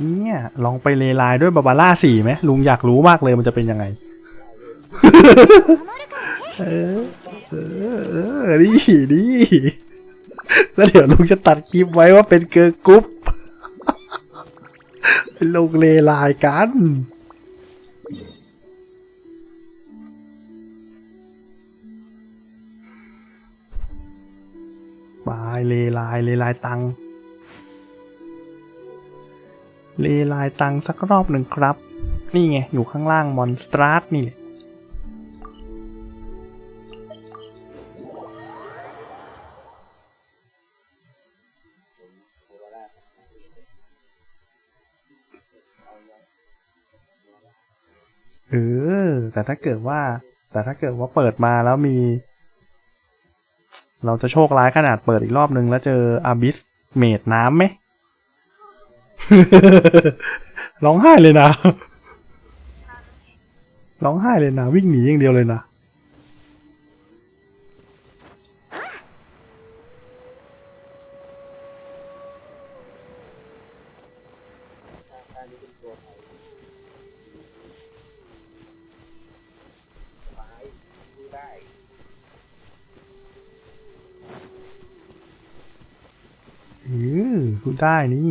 เนี่ยลองไปเลไลายด้วยบาบาร่าสี่ไหมลุงอยากรู้มากเลยมันจะเป็นยังไงเออเออเออนี่นี่แล้วเดี๋ยวลุงจะตัดคลิปไว้ว่าเป็นเกิร์ลกรุ๊ปเป็นลงเลไลายกันบายเลไลายเลไลายตังเลไลายตังสักรอบหนึ่งครับ นี่ไง อยู่ข้างล่างมอนสตรัสนี่แหละเออ แต่ถ้าเกิดว่า แต่ถ้าเกิดว่าเปิดมาแล้วมี เราจะโชคร้ายขนาดเปิดอีกรอบนึงแล้วเจออาบิสเมดน้ำไหม ร้องไห้เลยนะ ร้องไห้เลยนะ วิ่งหนีอย่างเดียวเลยนะเออคุณได้นี่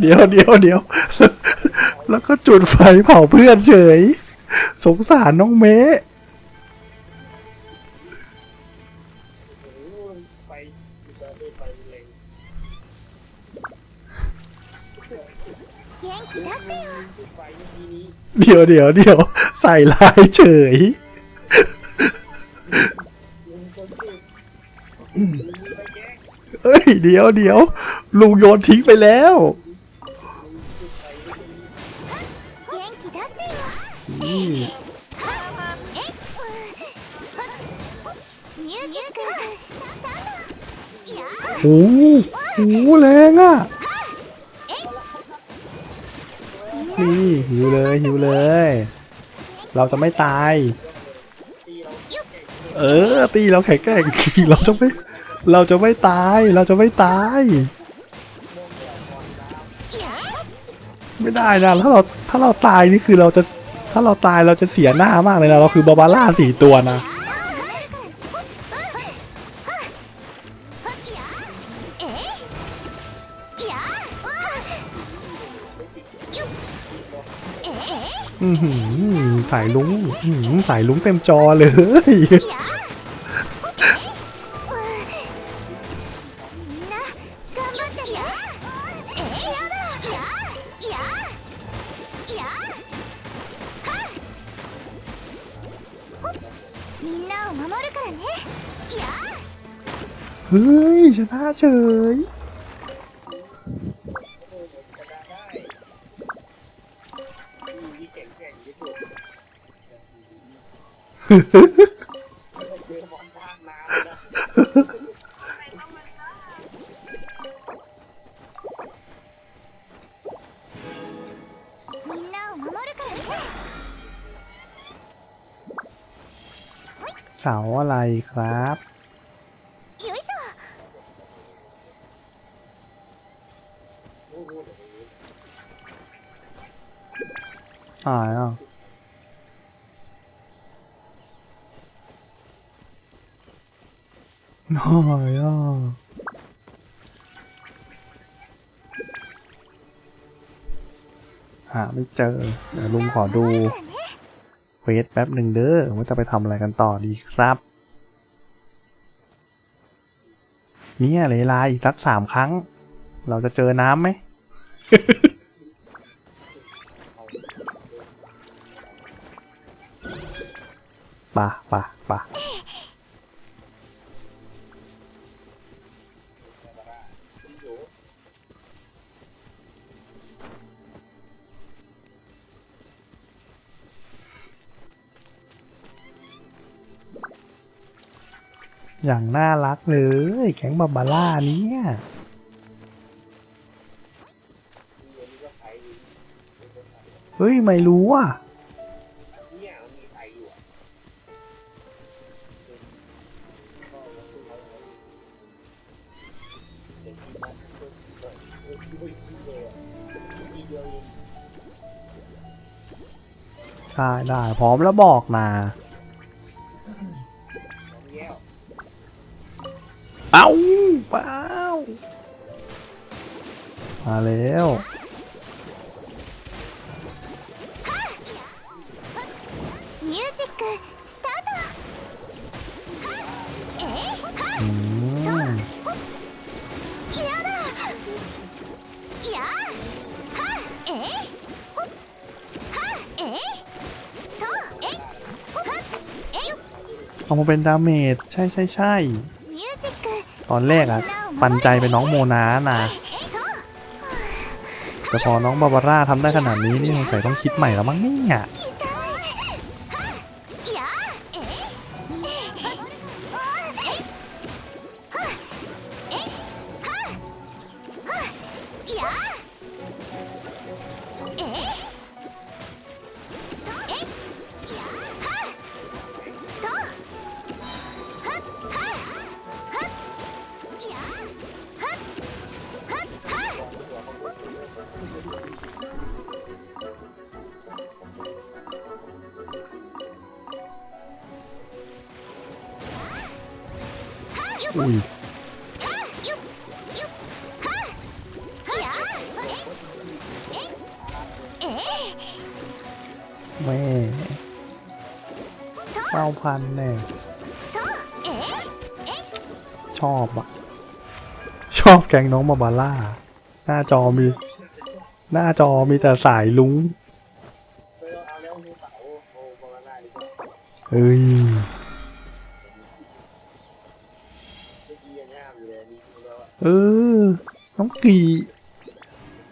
เดี๋ยวเดี๋ยวเดี๋ยว แล้วก็จุดไฟเผาเพื่อนเฉย สงสารน้องเมะเดี๋ยวเดี๋ยวเดี๋ยวใส่ลายเฉยเอ้ยเดี๋ยวเดี๋ยวลุงโยนทิ้งไปแล้ว โอ้โหโอ้โหแรงอะ นี่หิวเลยหิวเลย เราจะไม่ตาย เออ ตีเราแข็งแกร่งเราจะไม่ เราจะไม่ตาย เราจะไม่ตาย ไม่ได้นะ ถ้าเราถ้าเราตายนี่คือเราจะ ถ้าเราตายเราจะเสียหน้ามากเลยนะ เราคือบาบาร่าสี่ตัวนะ สายลุงสายลุงเต็มจอเลย เฮ้ยชนะเฉย เสาอะไรครับตายอะ ย่อหาไม่เจอ เดี๋ยวลุงขอดูเควสแป๊บหนึ่งเด้อว่าจะไปทำอะไรกันต่อดีครับ เนี่ยเลยลาอีกสักสามครั้ง เราจะเจอน้ำไหมปะปะปะ อย่างน่ารักเลยแข็งบาบาร่าเนี่ยเฮ้ย ไม่รู้อะใช่ได้พร้อมแล้วบอกมา เอ้าว้าวมาแล้วミュージックスタートえいはっとやだやはえいほっはえいとえいほっえいเอามาเป็นดาเมจใช่ใช่ใช่ ตอนแรกอะปันใจไปน้องโมนานะแต่พอน้องบาบาร่าทำได้ขนาดนี้นี่สงสัยต้องคิดใหม่แล้วมั้งเนี่ย เว้เก้าพันแน่ชอบอะชอบแกงน้องมาบาร่า หน้าจอมี หน้าจอมีแต่สายลุงเอ้ยเออ น้องกี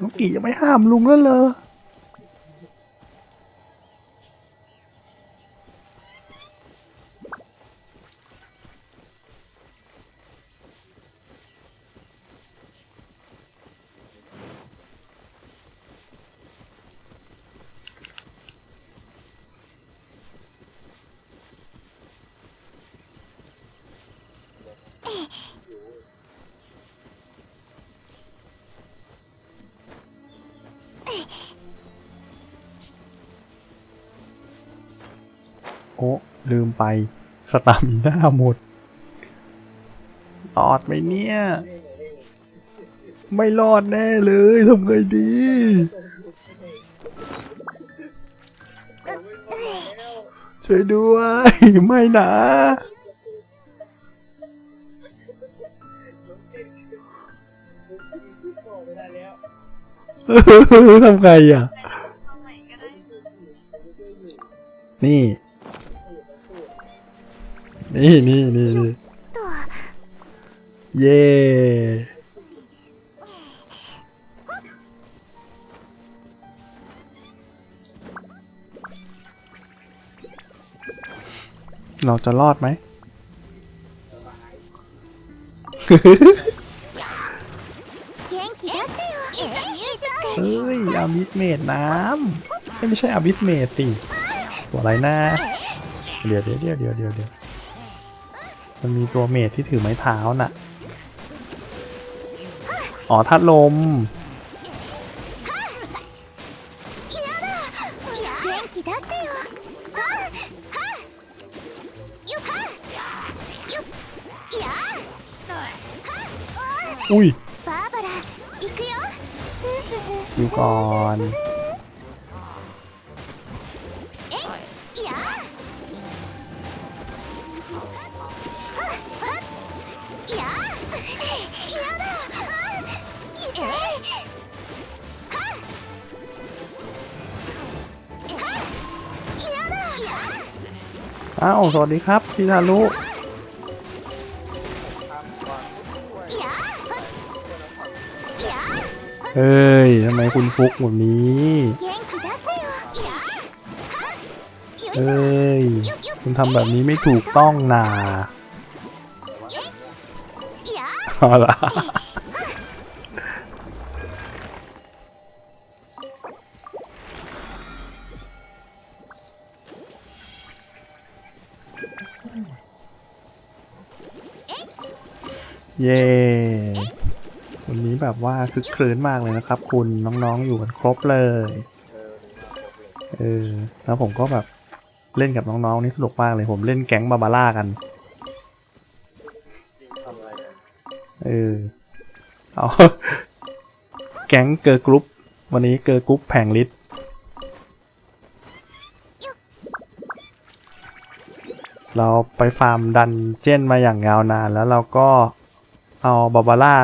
น้องกียังไม่ห้ามลุงแล้วเหรอ โอ้ลืมไป สตามิน่าหมดรอดไหมเนี่ย ไม่รอดแน่เลยทำไงดี ช่วยด้วย ไม่นะทำไงอะ นี่ นี่นี่นี่เย่เราจะรอดไหม เฮ้ยอาบิสเมดน้ำไม่ใช่อาบิสเมดสิตัวอะไรนะเดี๋ยวเดี๋ยวเดี๋ยวเดี๋ยวเดี๋ยว มันมีตัวเมทที่ถือไม้เท้าน่ะ อ๋อทัดลม อุ้ยอยู่ก่อน อ้าวสวัสดีครับพี่ทารุเฮ้ยทำไมคุณฟุกแบบนี้เอ้ย คุณทำแบบนี้ไม่ถูกต้องนาเอาละ ย้ วันนี้แบบว่าคึกครื้นมากเลยนะครับ คุณน้องๆอยู่กันครบเลย เออ แล้วผมก็แบบเล่นกับน้องๆนี่สนุกมากเลย ผมเล่นแก๊งบาบาร่ากันจริงทำอะไรกันเออ เอา แก๊งเกอร์กรุ๊ป วันนี้เกอร์กรุ๊ปแผงลิตเราไปฟาร์มดันเจี้ยนมาอย่างยาวนานแล้วเราก็ เอาบาบาร่า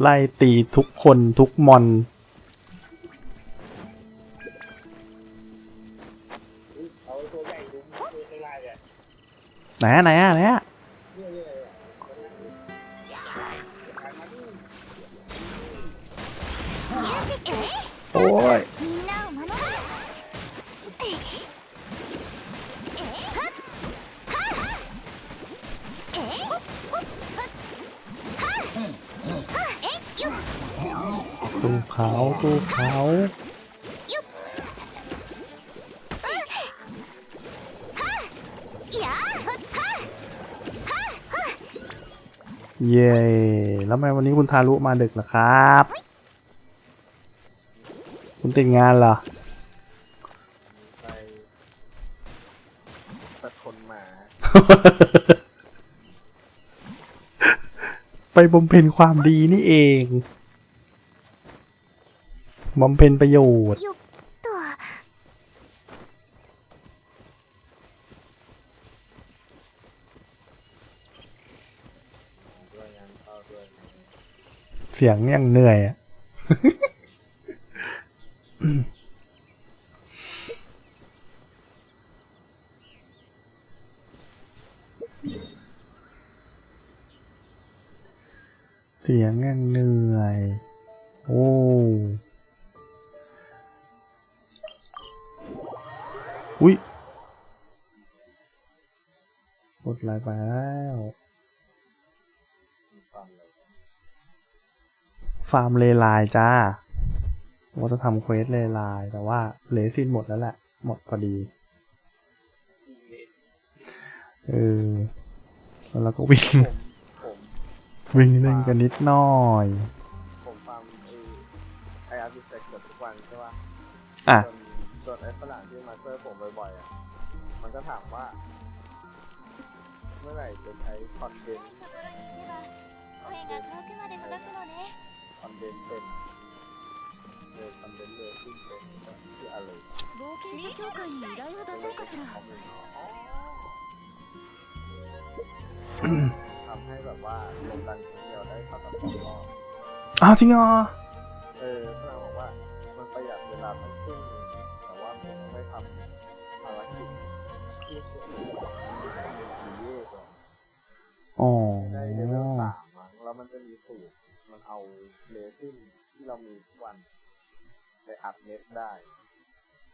ไล่ตีทุกคนทุกมอนไล่ๆอะไหนอะไหนอะไหนอะ เย้แล้วแม่วันนี้คุณทารุมาดึกเหรครับ คุณติดงานเหรอไปตะคนหมา ไปบำเพ็ญความดีนี่เองบำเพ็ญประโยชน์ สียงยังเหนื่อยอะเสียงยังเหนื่อย โอ้อุ้ยกดไลน์ไปแล้ว ฟาร์มเลไลายจ้าว่าจะทำเควสเลไลาย แต่ว่าเลซินหมดแล้วแหละ หมดพอดีเออแล้วเราก็วิ่งผมวิ่งเล่นกันนิดหน่อย ผมฟังไอ้ไออาร์ติเซ็กเกือบทุกวันใช่ป่ะอะส่วนส่วนไอ้ฝรั่งที่มาเซอร์ผมบ่อยๆอะ มันก็ถามว่า เมื่อไหร่จะใช้คอนเทนต์ 声が遠くまで届くのね คอนเทนต์เป็นเลยคอนเทนต์เลยขึ้นเป็นคืออะไร 冒険者協会に依頼を出そうかしら ทำให้แบบว่าลงดันครั้งเดียวได้เท่ากับสองรอบ อ้าวจริงเหรอ เออฝรั่งบอกว่ามันประหยัดเวลาทั้งครึ่งหนึ่งแต่ว่าผมไม่ทำภารกิจที่เชื่อมดีเย่ก่อน อ๋อ ได้เลเวลสามมั้งแล้วมันจะมีสูตร มัน เอาเลซินที่เรามีทุกวันไปอัดเน็ตได้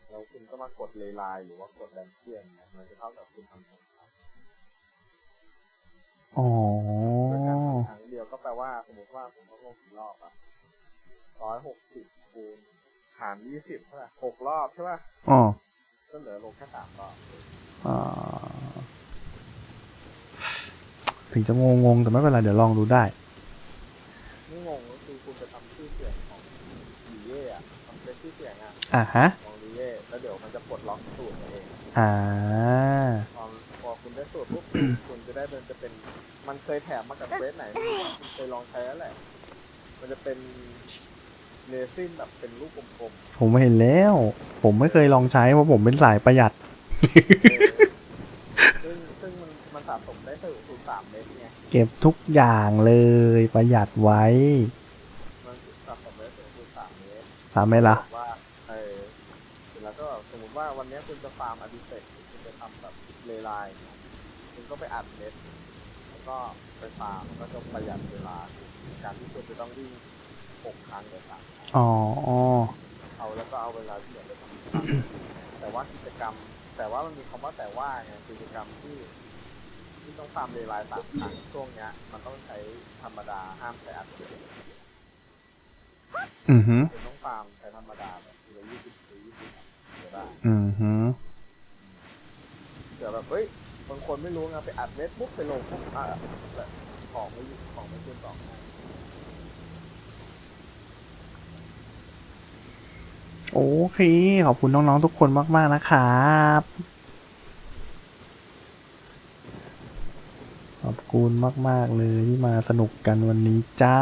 แล้วคุณก็มากดเลไลน์หรือว่ากดแดนเทียนเนี่ยมันจะเท่ากับคุณทำสงครามอ๋อโดยการทำครั้งเดียวก็แปลว่าสมมติว่าผมต้องลงกี่รอบอะร้อยหกสิบคูณหารยี่สิบเท่าไหร่หกรอบใช่ป่ะอ๋อก็เหลือลงแค่สามรอบอ่าถึงจะงงงๆแต่ไม่เป็นไรเดี๋ยวลองดูได้ นี่งงก็คือคุณจะทำชื่อเสียงของดีเย่อะทำเป็นชื่อเสียง อะอะฮะของดีเย่แล้วเดี๋ยวมันจะปลดล็อกสูตรเองอ่า พอพอคุณได้สูตรปุ๊บ คุณจะได้เป็นจะเป็น มันเคยแถมมากับเควสไหนคุณเคยลองใช้แล้วแหละ มันจะเป็นเรซินแบบเป็นลูกกลมผมเห็นแล้ว ผมไม่เคยลองใช้เพราะผมเป็นสายประหยัด ๆเออซึ่งซึ่งมันมันสะสมได้ถึงศูนย์สามเมตรไง เก็บทุกอย่างเลยประหยัดไว้มันสะสมได้ถึงศูนย์สามเมตรทำไหมล่ะ ว่าเออเสร็จแล้วก็สมมติ ว่าวันนี้คุณจะฟาร์มอดิเซกคุณจะทำแบบเลไลน์คุณก็ไปอัดเน็ตแล้วก็ไปฟาร์มก็จะประหยัดเวลาในการที่คุณจะต้องวิ่งหกครั้งหรือสามครั้งอ๋อเอาแล้วก็เอาเวลาที่เหลือไปทำแต่ว่ากิจกรรม แต่ว่ามันมีคำว่าแต่ว่าไงกิจกรรมที่ที่ต้องฟาร์มเลไลน์สามครั้งช่วงเนี้ย มันต้องใช้ธรรมดาห้ามใช้อัดเดตอือหือคุณต้องฟาร์ม เดี๋ยวได้อือหือเดี๋ยวแบบเฮ้ยบางคนไม่รู้ไงไปอัดเม็ดปุ๊บไปลงปุ๊บอะแบบของไม่อยู่ของไม่ขึ้นสองให้โอเค ขอบคุณน้องๆทุกคนมากๆนะครับ ขอบคุณมากๆเลยที่มาสนุกกันวันนี้จ้า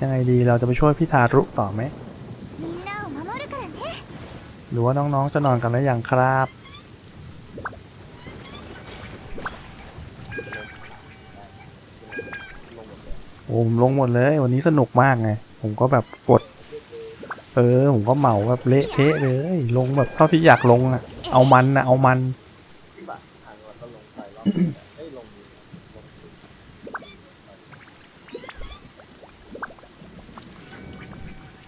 ยังไงดีเราจะไปช่วยพี่ทารุต่อไหม หรือว่าน้องๆจะนอนกันแล้วยังครับ โอ้ผมลงหมดเลย วันนี้สนุกมากไง ผมก็แบบกด เออ ผมก็เหมาแบบเละเทะเลย ลงแบบเท่าที่อยากลงอะเอามันนะเอามัน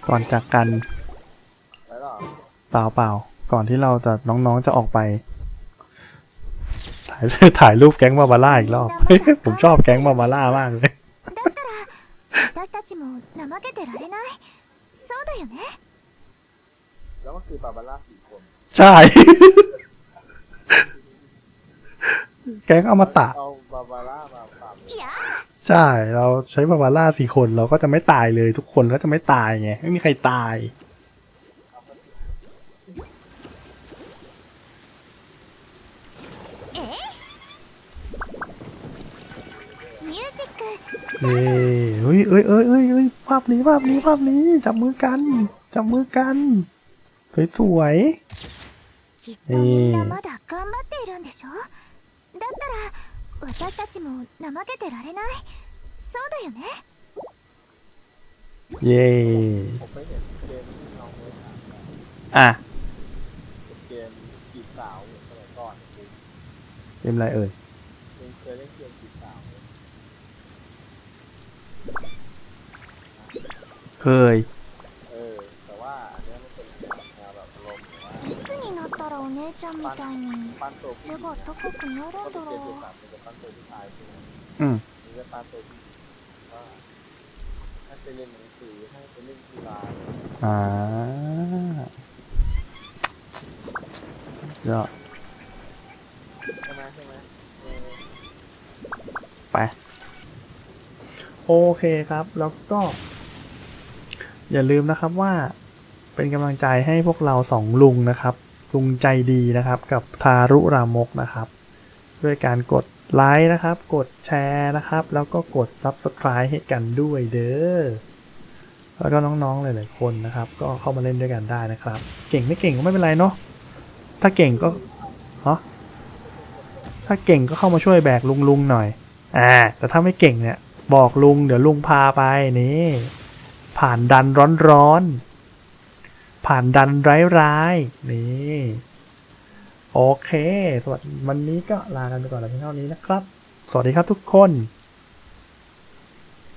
ก่อนจากกัน เปล่าเปล่าก่อนที่เราจะน้องๆจะออกไป ถ่ายถ่ายรูปแก๊งมาบาร่าอีกรอบ ผมชอบแก๊งมาบาร่ามากเลยแล้วก็คือบาบาร่าสี่คนใช่แก๊งเอามาตะใช่ เราใช้บาบาร่าสี่คนเราก็จะไม่ตายเลย ทุกคนก็จะไม่ตายไง ไม่มีใครตาย เย้เฮ้ยเอ้ยเอ้ยเอ้ยเอ้ยภาพนี้ภาพนี้ภาพนี้จับมือกันจับมือกัน สวยสวยนี่เย้อะเกมจีบสาวสมัยก่อนเกมอะไรเอ่ย เคย เออ แต่ว่าอันเนี้ยมันเป็นแนวแนวแบบอารมณ์แบบว่าย つになったらお姉ちゃんみたいに ปั้นตัวผู้ห 背 ญิง が高くなる ก็ ん เป็น だ เกมจีบ ろ สาวเป็นจะปั้นตัวผู้ชายใช่ไหม อืม นี่จะปั้นตัวผู้หญิงว่าให้ไปเรียนหนังสือให้ไปเล่นกีฬา อ่าเดี๋ยว ใช่ไหมใช่ไหมเออ ไป โอเคครับ แล้วก็ อย่าลืมนะครับว่าเป็นกำลังใจให้พวกเราสองลุงนะครับ ลุงใจดีนะครับกับทารุรามกนะครับ ด้วยการกดไลค์นะครับ กดแชร์นะครับ แล้วก็กด Subscribe ให้กันด้วยเด้อแล้วก็น้องๆหลายๆคนนะครับ ก็เข้ามาเล่นด้วยกันได้นะครับ เก่งไม่เก่งก็ไม่เป็นไรเนาะถ้าเก่งก็ฮะถ้าเก่งก็เข้ามาช่วยแบกลุงลุงๆหน่อยอ่าแต่ถ้าไม่เก่งเนี่ย บอกลุงเดี๋ยวลุงพาไปนี่ ผ่านดันร้อนๆ ผ่านดันร้ายๆ นี่ โอเค สวัสดีวันนี้ก็ลากันไปก่อนแล้วเพียงเท่านี้นะครับ สวัสดีครับทุกคน